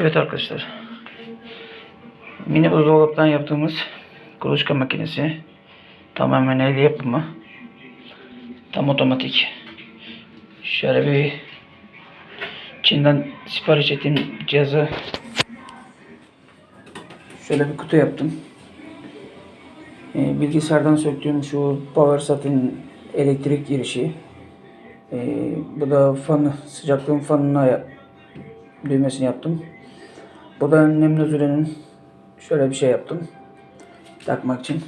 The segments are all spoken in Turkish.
Evet arkadaşlar. Mini buzdolaptan yaptığımız kuluçka makinesi. Tamamen el yapımı. Tam otomatik. Şöyle bir Çin'den sipariş ettiğim cihazı şöyle bir kutu yaptım. Ee, bilgisayardan söktüğüm şu PowerSat'in elektrik girişi. Ee, bu da fan, sıcaklığın fanına düğmesini yaptım. Bu da Nemnozüle'nin şöyle bir şey yaptım. Takmak için.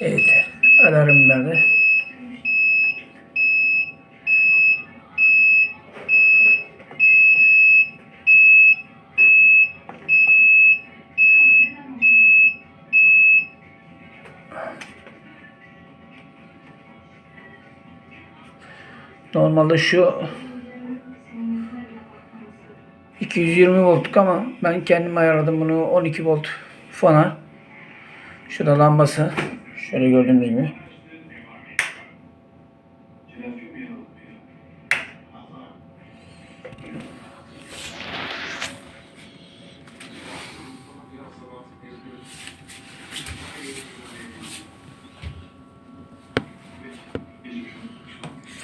Evet. Alarm nerede? Normalde şu 220 voltluk ama ben kendim ayarladım bunu 12 volt fana. Şurada lambası. Şöyle gördüğünüz gibi.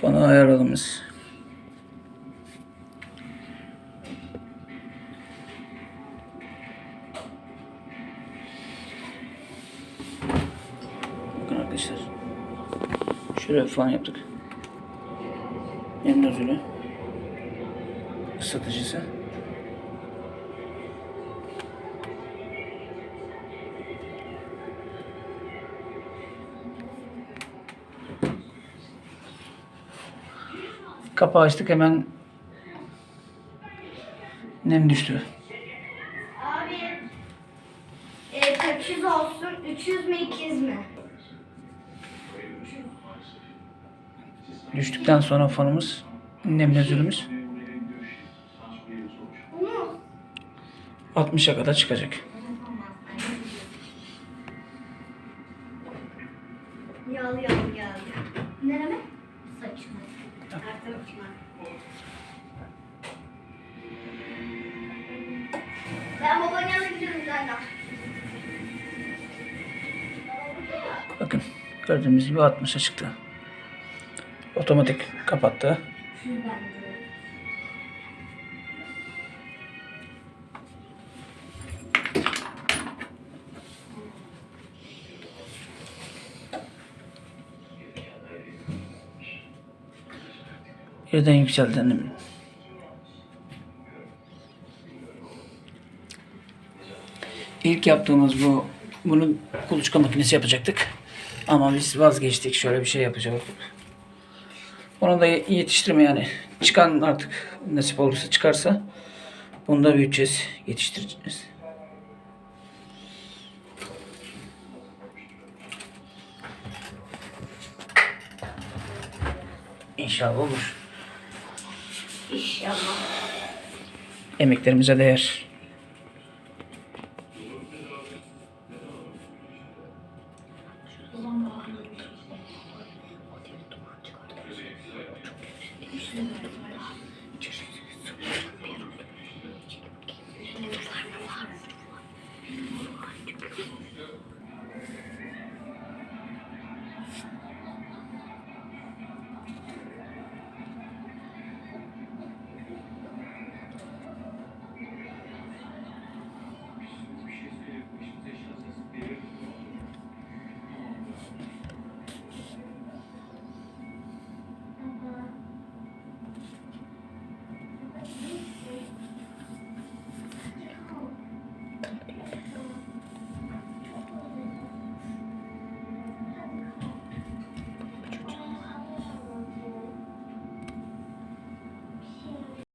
Fanı ayarladığımız. Bakın arkadaşlar. Şöyle fan yaptık. Hem nozülü. Isıtıcısı. Kapağı açtık hemen nem düştü. Abi e, kaç yüz olsun? 300 mü 200 mü? Düştükten sonra fanımız nem nozülümüz Bunu 60'a kadar çıkacak. yağlı yağlı geldi. Nereme? Saçma. Arkadaşıma. Ben babanın yanına gidiyorum zaten. Bakın gördüğünüz gibi 60'a çıktı. Otomatik kapattı. Birden yükseldi annem. İlk yaptığımız bu bunu kuluçka makinesi yapacaktık. Ama biz vazgeçtik. Şöyle bir şey yapacaktık. Onu da yetiştirme yani. Çıkan artık nasip olursa çıkarsa bunu da büyüteceğiz. Yetiştireceğiz. İnşallah olur. İnşallah. Emeklerimize değer. Thank you.